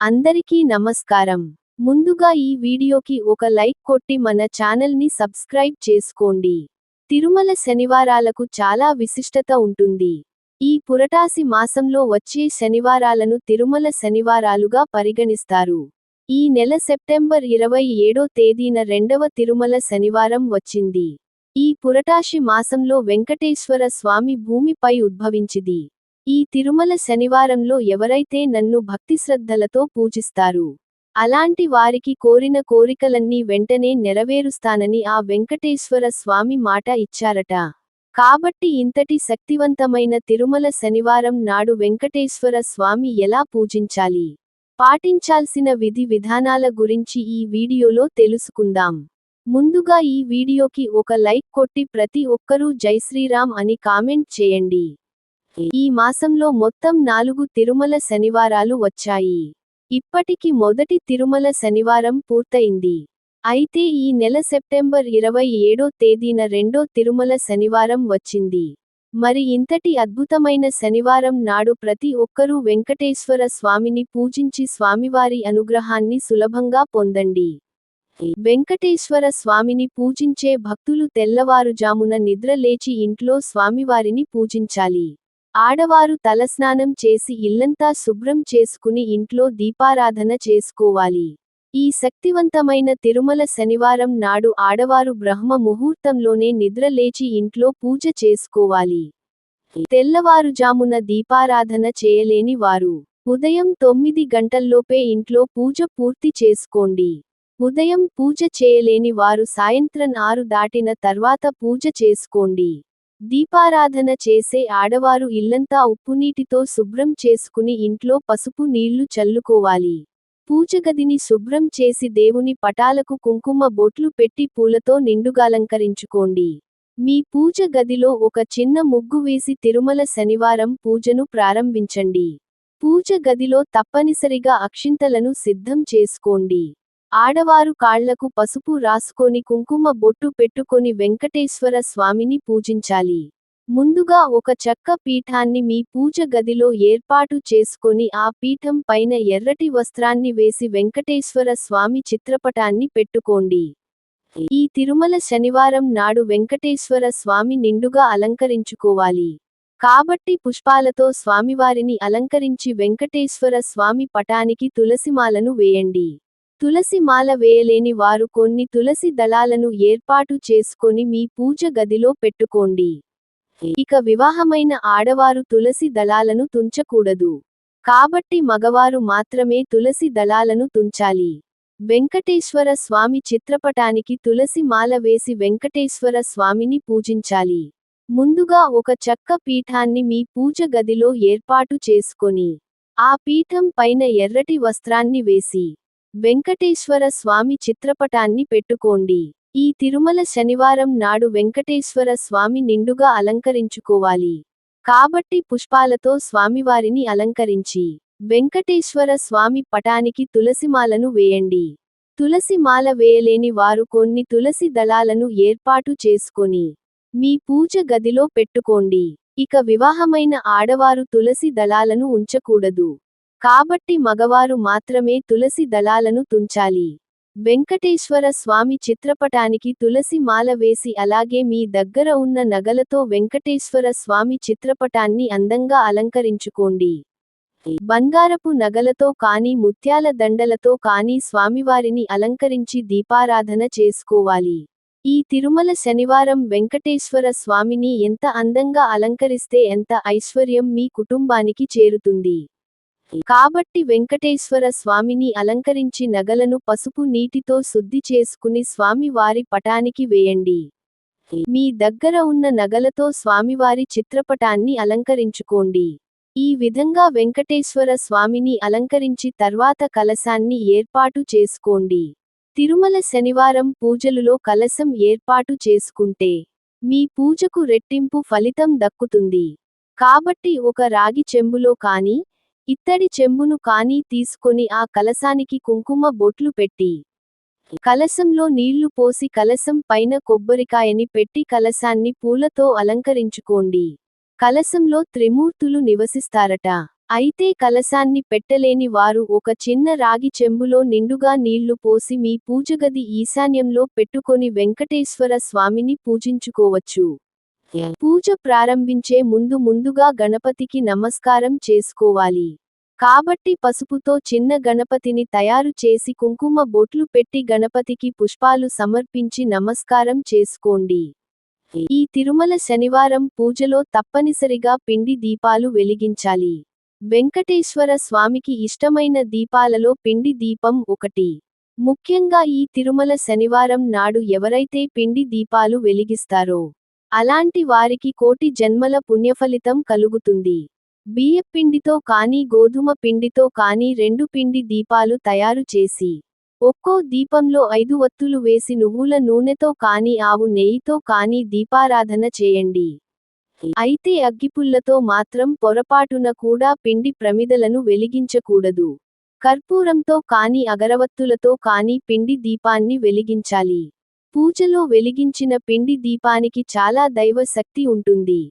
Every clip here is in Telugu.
అందరికీ నమస్కారం. ముందుగా ఈ వీడియోకి ఒక లైక్ కొట్టి మన ఛానల్ని సబ్స్క్రైబ్ చేసుకోండి. తిరుమల శనివారాలకు చాలా విశిష్టత ఉంటుంది. ఈ పురటాసి మాసంలో వచ్చే శనివారాలను తిరుమల శనివారాలుగా పరిగణిస్తారు. ఈ నెల సెప్టెంబర్ ఇరవై ఏడో తేదీన రెండవ తిరుమల శనివారం వచ్చింది. ఈ పురటాషి మాసంలో వెంకటేశ్వర స్వామి భూమిపై ఉద్భవించిది. ఈ తిరుమల శనివారంలో ఎవరైతే నన్ను భక్తిశ్రద్ధలతో పూజిస్తారు అలాంటి వారికి కోరిన కోరికలన్నీ వెంటనే నెరవేరుస్తానని ఆ వెంకటేశ్వర స్వామి మాట ఇచ్చారట. కాబట్టి ఇంతటి శక్తివంతమైన తిరుమల శనివారం నాడు వెంకటేశ్వర స్వామి ఎలా పూజించాలి? పాటించాల్సిన విధి విధానాల గురించి ఈ వీడియోలో తెలుసుకుందాం. ముందుగా ఈ వీడియోకి ఒక లైక్ కొట్టి ప్రతి ఒక్కరూ జై శ్రీరామ్ అని కామెంట్ చేయండి. ఈ మాసంలో మొత్తం నాలుగు తిరుమల శనివారాలు వచ్చాయి. ఇప్పటికి మొదటి తిరుమల శనివారం పూర్తయింది. అయితే ఈ నెల సెప్టెంబర్ ఇరవై ఏడో తేదీన రెండో తిరుమల శనివారం వచ్చింది. మరి ఇంతటి అద్భుతమైన శనివారం నాడు ప్రతి ఒక్కరూ వెంకటేశ్వర స్వామిని పూజించి స్వామివారి అనుగ్రహాన్ని సులభంగా పొందండి. వెంకటేశ్వర స్వామిని పూజించే భక్తులు తెల్లవారుజామున నిద్ర లేచి ఇంట్లో స్వామివారిని పూజించాలి. ఆడవారు తలస్నానం చేసి ఇల్లంతా శుభ్రం చేసుకుని ఇంట్లో దీపారాధన చేసుకోవాలి. ఈ శక్తివంతమైన తిరుమల శనివారం నాడు ఆడవారు బ్రహ్మ ముహూర్తంలోనే నిద్ర లేచి ఇంట్లో పూజ చేసుకోవాలి. తెల్లవారుజామున దీపారాధన చేయలేని వారు ఉదయం తొమ్మిది గంటల్లోపే ఇంట్లో పూజ పూర్తి చేసుకోండి. ఉదయం పూజ చేయలేని వారు సాయంత్రం ఆరు దాటిన తర్వాత పూజ చేసుకోండి. దీపారాధన చేసే ఆడవారు ఇల్లంతా ఉప్పునీటితో శుభ్రం చేసుకుని ఇంట్లో పసుపు నీళ్ళు చల్లుకోవాలి. పూజగదిని శుభ్రం చేసి దేవుని పటాలకు కుంకుమ బొట్లు పెట్టి పూలతో నిండుగాలంకరించుకోండి మీ పూజ గదిలో ఒక చిన్న ముగ్గు వేసి తిరుమల శనివారం పూజను ప్రారంభించండి. పూజ గదిలో తప్పనిసరిగా అక్షింతలను సిద్ధం చేసుకోండి. ఆడవారు కాళ్ళకు పసుపు రాసుకొని కుంకుమ బొట్టు పెట్టుకొని వెంకటేశ్వర స్వామిని పూజించాలి. ముందుగా ఒక చెక్క పీఠాన్ని మీ పూజ గదిలో ఏర్పాటు చేసుకొని ఆ పీఠం పైన ఎర్రటి వస్త్రాన్ని వేసి వెంకటేశ్వర స్వామి చిత్రపటాన్ని పెట్టుకోండి. ఈ తిరుమల శనివారం నాడు వెంకటేశ్వర స్వామి నిండుగా అలంకరించుకోవాలి. కాబట్టి పుష్పాలతో స్వామివారిని అలంకరించి వెంకటేశ్వర స్వామి పటానికి తులసిమాలను వేయండి. తులసి మాల వేయలేని వారు కొన్ని తులసి దళాలను ఏర్పాటు చేసుకొని మీ పూజ గదిలో పెట్టుకోండి. ఇక వివాహమైన ఆడవారు తులసి దళాలను తుంచకూడదు. కాబట్టి మగవారు మాత్రమే తులసి దళాలను తుంచాలి. వెంకటేశ్వర స్వామి చిత్రపటానికి తులసి మాల వేసి వెంకటేశ్వర స్వామిని పూజించాలి. ముందుగా ఒక చెక్క పీఠాన్ని మీ పూజ గదిలో ఏర్పాటు చేసుకొని ఆ పీఠం పైన ఎర్రటి వస్త్రాన్ని వేసి వెంకటేశ్వర స్వామి చిత్రపటాన్ని పెట్టుకోండి. ఈ తిరుమల శనివారం నాడు వెంకటేశ్వర స్వామి నిండుగా అలంకరించుకోవాలి. కాబట్టి పుష్పాలతో స్వామివారిని అలంకరించి వెంకటేశ్వర స్వామి పటానికి తులసిమాలను వేయండి. తులసిమాల వేయలేని వారు కొన్ని తులసి దళాలను ఏర్పాటు చేసుకొని మీ పూజ గదిలో పెట్టుకోండి. ఇక వివాహమైన ఆడవారు తులసి దళాలను ఉంచకూడదు. కాబట్టి మగవారు మాత్రమే తులసి దళాలను తుంచాలి. వెంకటేశ్వర స్వామి చిత్రపటానికి తులసి మాల వేసి అలాగే మీ దగ్గర ఉన్న నగలతో వెంకటేశ్వర స్వామి చిత్రపటాన్ని అందంగా అలంకరించుకోండి. బంగారపు నగలతో కానీ ముత్యాల దండలతో కానీ స్వామివారిని అలంకరించి దీపారాధన చేసుకోవాలి. ఈ తిరుమల శనివారం వెంకటేశ్వర స్వామిని ఎంత అందంగా అలంకరిస్తే ఎంత ఐశ్వర్యం మీ కుటుంబానికి చేరుతుంది. కాబట్టి వెంకటేశ్వర స్వామిని అలంకరించి నగలను పసుపు నీటితో శుద్ధి చేసుకుని స్వామివారి పటానికి వేయండి. మీ దగ్గర ఉన్న నగలతో స్వామివారి చిత్రపటాన్ని అలంకరించుకోండి. ఈ విధంగా వెంకటేశ్వర స్వామిని అలంకరించి తర్వాత కలశాన్ని ఏర్పాటు చేసుకోండి. తిరుమల శనివారం పూజలులో కలశం ఏర్పాటు చేసుకుంటే మీ పూజకు రెట్టింపు ఫలితం దక్కుతుంది. కాబట్టి ఒక రాగి చెంబులో కానీ ఇత్తడి చెంబును కానీ తీసుకొని ఆ కలసానికి కుంకుమ బొట్లు పెట్టి కలసంలో నీళ్ళు పోసి కలసం పైన కొబ్బరికాయని పెట్టి కలసాన్ని పూలతో అలంకరించుకోండి. కలసంలో త్రిమూర్తులు నివసిస్తారట. అయితే కలశాన్ని పెట్టలేని వారు ఒక చిన్న రాగి చెంబులో నిండుగా నీళ్ళు పోసి మీ పూజగది ఈశాన్యంలో పెట్టుకొని వెంకటేశ్వర స్వామిని పూజించుకోవచ్చు. పూజ ప్రారంభించే ముందు ముందుగా గణపతికి నమస్కారం చేసుకోవాలి. కాబట్టి పసుపుతో చిన్న గణపతిని తయారు చేసి కుంకుమ బొట్లు పెట్టి గణపతికి పుష్పాలు సమర్పించి నమస్కారం చేసుకోండి. ఈ తిరుమల శనివారం పూజలో తప్పనిసరిగా పిండి దీపాలు వెలిగించాలి. వెంకటేశ్వర స్వామికి ఇష్టమైన దీపాలలో పిండి దీపం ఒకటి. ముఖ్యంగా ఈ తిరుమల శనివారం నాడు ఎవరైతే పిండి దీపాలు వెలిగిస్తారో అలాంటి వారికి కోటి జన్మల పుణ్యఫలితం కలుగుతుంది. బియ్యపిండితో కానీ గోధుమ పిండితో కానీ రెండు పిండి దీపాలు తయారు చేసి ఒక్కో దీపంలో ఐదు వత్తులు వేసి నువ్వుల నూనెతో కానీ ఆవు నెయ్యితో కానీ దీపారాధన చేయండి. అయితే అగ్గిపుల్లతో మాత్రం పొరపాటున కూడా పిండి ప్రమిదలను వెలిగించకూడదు. కర్పూరంతో కానీ అగరవత్తులతో కానీ పిండి దీపాన్ని వెలిగించాలి. పూజలో వెలిగించిన పిండి దీపానికి చాలా దైవ శక్తి ఉంటుంది.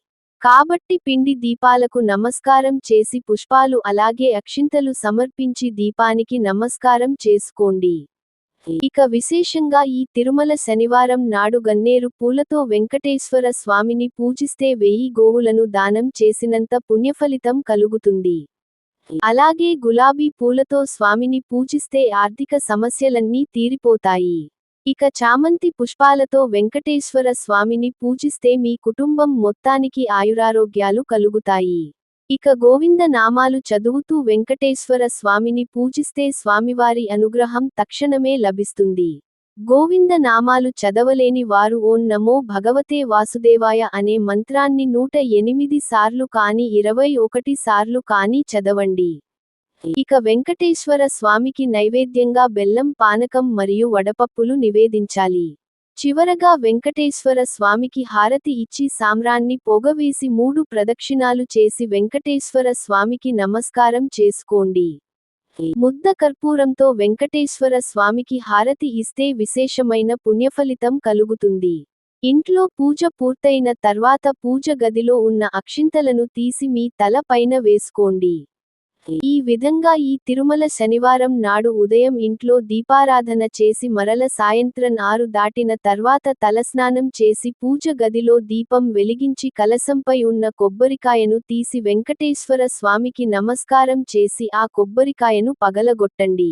కాబట్టి పిండి దీపాలకు నమస్కారం చేసి పుష్పాలు అలాగే అక్షింతలు సమర్పించి దీపానికి నమస్కారం చేసుకోండి. ఇక విశేషంగా ఈ తిరుమల శనివారం నాడు గన్నేరు పూలతో వెంకటేశ్వర స్వామిని పూజిస్తే వెయ్యి గోవులను దానం చేసినంత పుణ్యఫలితం కలుగుతుంది. అలాగే గులాబీ పూలతో స్వామిని పూజిస్తే ఆర్థిక సమస్యలన్నీ తీరిపోతాయి. ఇక చామంతి పుష్పాలతో వెంకటేశ్వర స్వామిని పూజిస్తే మీ కుటుంబం మొత్తానికి ఆయురారోగ్యాలు కలుగుతాయి. ఇక గోవింద నామాలు చదువుతూ వెంకటేశ్వర స్వామిని పూజిస్తే స్వామివారి అనుగ్రహం తక్షణమే లభిస్తుంది. గోవింద నామాలు చదవలేని వారు ఓం నమో భగవతే వాసుదేవాయ అనే మంత్రాన్ని నూట ఎనిమిది సార్లు కాని ఇరవై ఒకటి సార్లు కాని చదవండి. ఇక వెంకటేశ్వర స్వామికి నైవేద్యంగా బెల్లం పానకం మరియు వడపప్పులు నివేదించాలి. చివరగా వెంకటేశ్వర స్వామికి హారతి ఇచ్చి సామ్రాన్ని పొగవేసి మూడు ప్రదక్షిణాలు చేసి వెంకటేశ్వర స్వామికి నమస్కారం చేసుకోండి. ముద్ద కర్పూరంతో వెంకటేశ్వర స్వామికి హారతి ఇస్తే విశేషమైన పుణ్యఫలితం కలుగుతుంది. ఇంట్లో పూజ పూర్తయిన తర్వాత పూజ గదిలో ఉన్న అక్షింతలను తీసి మీ తల పైన వేసుకోండి. ఈ విధంగా ఈ తిరుమల శనివారం నాడు ఉదయం ఇంట్లో దీపారాధన చేసి మరల సాయంత్రం ఆరు దాటిన తర్వాత తలస్నానం చేసి పూజ గదిలో దీపం వెలిగించి కలసంపై ఉన్న కొబ్బరికాయను తీసి వెంకటేశ్వర స్వామికి నమస్కారం చేసి ఆ కొబ్బరికాయను పగలగొట్టండి.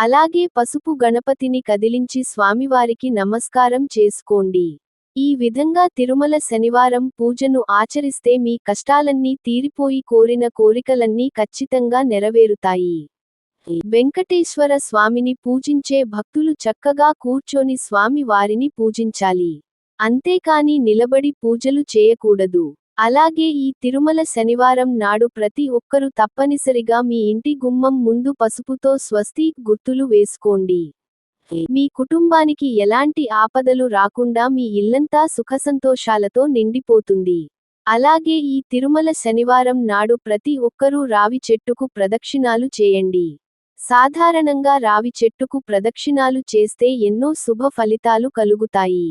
అలాగే పసుపు గణపతిని కదిలించి స్వామివారికి నమస్కారం చేసుకోండి. ఈ విధంగా తిరుమల శనివారం పూజను ఆచరిస్తే మీ కష్టాలన్నీ తీరిపోయి కోరిన కోరికలన్నీ ఖచ్చితంగా నెరవేరుతాయి. వెంకటేశ్వర స్వామిని పూజించే భక్తులు చక్కగా కూర్చొని స్వామి వారిని పూజించాలి. అంతేకాని నిలబడి పూజలు చేయకూడదు. అలాగే ఈ తిరుమల శనివారం నాడు ప్రతి ఒక్కరూ తప్పనిసరిగా మీ ఇంటి గుమ్మం ముందు పసుపుతో స్వస్తి గుర్తులు వేసుకోండి. మీ కుటుంబానికి ఎలాంటి ఆపదలు రాకుండా మీ ఇల్లంతా సుఖసంతోషాలతో నిండిపోతుంది. అలాగే ఈ తిరుమల శనివారం నాడు ప్రతి ఒక్కరూ రావి చెట్టుకు ప్రదక్షిణాలు చేయండి. సాధారణంగా రావి చెట్టుకు ప్రదక్షిణాలు చేస్తే ఎన్నో శుభ ఫలితాలు కలుగుతాయి.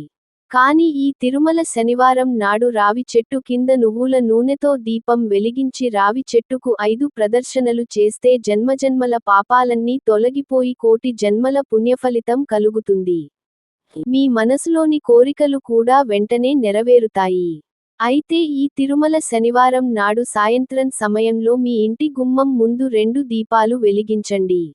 కాని ఈ తిరుమల శనివారం నాడు రావి చెట్టు కింద నువ్వుల నూనెతో దీపం వెలిగించి రావి చెట్టుకు ఐదు ప్రదర్శనలు చేస్తే జన్మజన్మల పాపాలన్నీ తొలగిపోయి కోటి జన్మల పుణ్యఫలితం కలుగుతుంది. మీ మనసులోని కోరికలు కూడా వెంటనే నెరవేరుతాయి. అయితే ఈ తిరుమల శనివారం నాడు సాయంత్రం సమయంలో మీ ఇంటి గుమ్మం ముందు రెండు దీపాలు వెలిగించండి.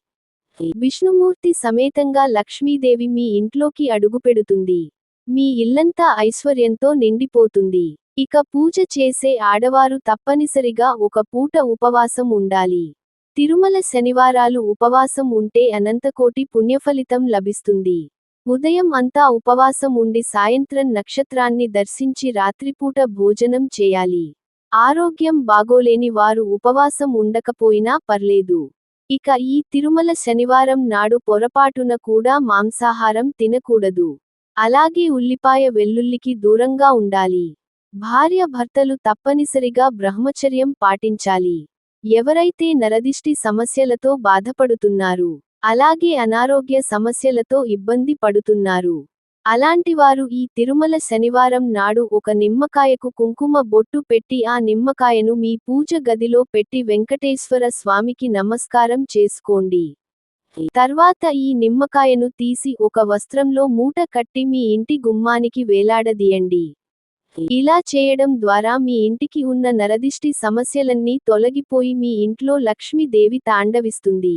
విష్ణుమూర్తి సమేతంగా లక్ష్మీదేవి మీ ఇంట్లోకి అడుగుపెడుతుంది. మీ ఇల్లంతా ఐశ్వర్యంతో నిండిపోతుంది. ఇక పూజ చేసే ఆడవారు తప్పనిసరిగా ఒక పూట ఉపవాసం ఉండాలి. తిరుమల శనివారాలు ఉపవాసం ఉంటే అనంతకోటి పుణ్యఫలితం లభిస్తుంది. ఉదయం అంతా ఉపవాసం ఉండి సాయంత్రం నక్షత్రాన్ని దర్శించి రాత్రిపూట భోజనం చేయాలి. ఆరోగ్యం బాగోలేని వారు ఉపవాసం ఉండకపోయినా పర్లేదు. ఇక ఈ తిరుమల శనివారం నాడు పొరపాటున కూడా మాంసాహారం తినకూడదు. అలాగే ఉల్లిపాయ వెల్లుల్లికి దూరంగా ఉండాలి. భార్య భర్తలు తప్పనిసరిగా బ్రహ్మచర్యం పాటించాలి. ఎవరైతే నరదిష్టి సమస్యలతో బాధపడుతున్నారు అలాగే అనారోగ్య సమస్యలతో ఇబ్బంది పడుతున్నారు అలాంటివారు ఈ తిరుమల శనివారం నాడు ఒక నిమ్మకాయకు కుంకుమ బొట్టు పెట్టి ఆ నిమ్మకాయను మీ పూజ గదిలో పెట్టి వెంకటేశ్వర స్వామికి నమస్కారం చేసుకోండి. తర్వాత ఈ నిమ్మకాయను తీసి ఒక వస్త్రంలో మూట కట్టి మీ ఇంటి గుమ్మానికి వేలాడదీయండి. ఇలా చేయడం ద్వారా మీ ఇంటికి ఉన్న నరదిష్టి సమస్యలన్నీ తొలగిపోయి మీ ఇంట్లో లక్ష్మీదేవి తాండవిస్తుంది.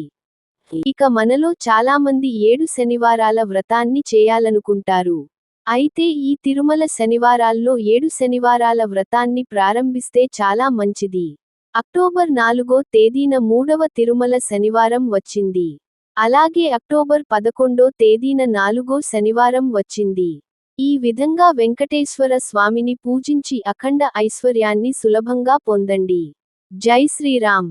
ఇక మనలో చాలామంది ఏడు శనివారాల వ్రతాన్ని చేయాలనుకుంటారు. అయితే ఈ తిరుమల శనివారాల్లో ఏడు శనివారాల వ్రతాన్ని ప్రారంభిస్తే చాలా మంచిది. అక్టోబర్ నాలుగో తేదీన మూడవ తిరుమల శనివారం వచ్చింది. అలాగే అక్టోబర్ పదకొండో తేదీన నాలుగో శనివారం వచ్చింది. ఈ విధంగా వెంకటేశ్వర స్వామిని పూజించి అఖండ ఐశ్వర్యాన్ని సులభంగా పొందండి. జై శ్రీరామ్.